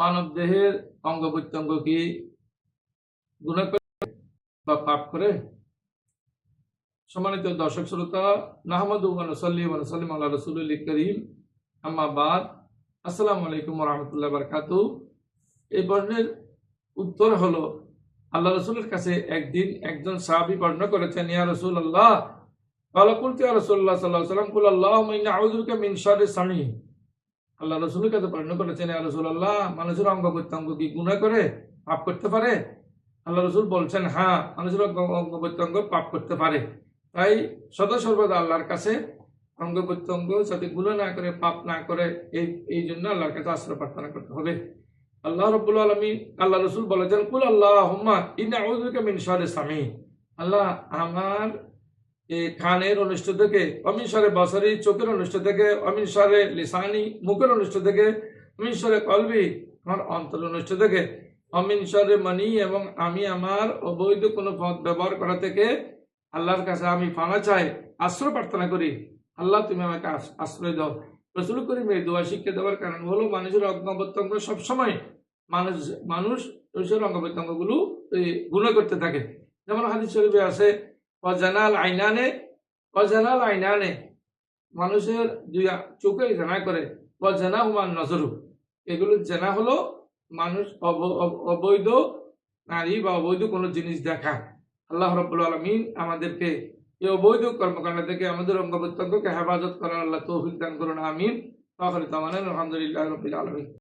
মানব দেহের অঙ্গ প্রত্যঙ্গ কি গুণা করে বা পাপ করে? সম্মানিত দর্শক শ্রোতা, নাহমদ সাল্লিম রসুল করিম। আম্মা বাদ। আসসালামু আলাইকুম রহমতুল্লাহ বারকাতু। এই প্রশ্নের উত্তর হলো, আল্লাহ রসুলের কাছে একদিন একজন সাহাবি বর্ণনা করেছেন, ইয়া রসুল আল্লাহ কালাকুল ইয়া রসুল্লাহ সাল্লাহ সাল্লাম, কুল আল্লাহ আউযুবিকা মিন শাররি সামি আল্লাহ রসুলের কাছে বর্ণনা করেছেন রসুল আল্লাহ মানুষের অঙ্গ প্রত্যঙ্গ কি গুণা করে? পাপ করতে পারে? আল্লাহ রসুল বলছেন হ্যাঁ মানুষের অঙ্গ প্রত্যঙ্গ পাপ করতে পারে। তাই সদা সর্বদা আল্লাহর কাছে অঙ্গ প্রত্যঙ্গ যাতে গুণা না করে, পাপ না করে, এই এই জন্য আল্লাহর কাছে আশ্রয় প্রার্থনা করতে হবে। আল্লাহ রব্বুল আলমী আল্লাহ রসুল বলেছেন, কুল আল্লাহ হুম্মা সামি আল্লাহ আমার কানের অনিষ্ট থেকে অমিন সারে বাসারি চোখের অনিষ্ট থেকে অমিন সারে লিসানি মুখের অনিষ্ট থেকে অমিন সারে কলবি আমার অন্তর অনিষ্ট থেকে অমিন সারে মানি এবং আমি আমার অবৈধ কোনো পথ ব্যবহার করা থেকে আল্লাহর কাছে আমি ফানা চাই, আশ্রয় প্রার্থনা করি। আল্লাহ, তুমি আমাকে আশ- আশ্রয় দাও। রসুল করিম এই দোয়া শিক্ষা দেওয়ার কারণ হলো মানুষের অঙ্গ সবসময় মানুষ মানুষ মানুষের অঙ্গ প্রত্যঙ্গগুলো গুণ করতে থাকে। যেমন হাদিস শরীফে আছে অজানাল আইনানে অজানাল আইনানে মানুষের দুই চোখে জানা করে অজানা হুমান নজরু। এগুলো জানা হলো মানুষ অব- অব- অবৈধ নারী বা অবৈধ কোনো জিনিস দেখা। আল্লাহ রব্বুল আলমিন আমাদেরকে এই অবৈধ কর্মকাণ্ড থেকে আমাদের অঙ্গ প্রত্যঙ্গকে হেফাজত করার আল্লাহ তৌফিক দান করুন, আমিন। তখন তামানের আলহামদুলিল্লাহ রবিল আলমিন।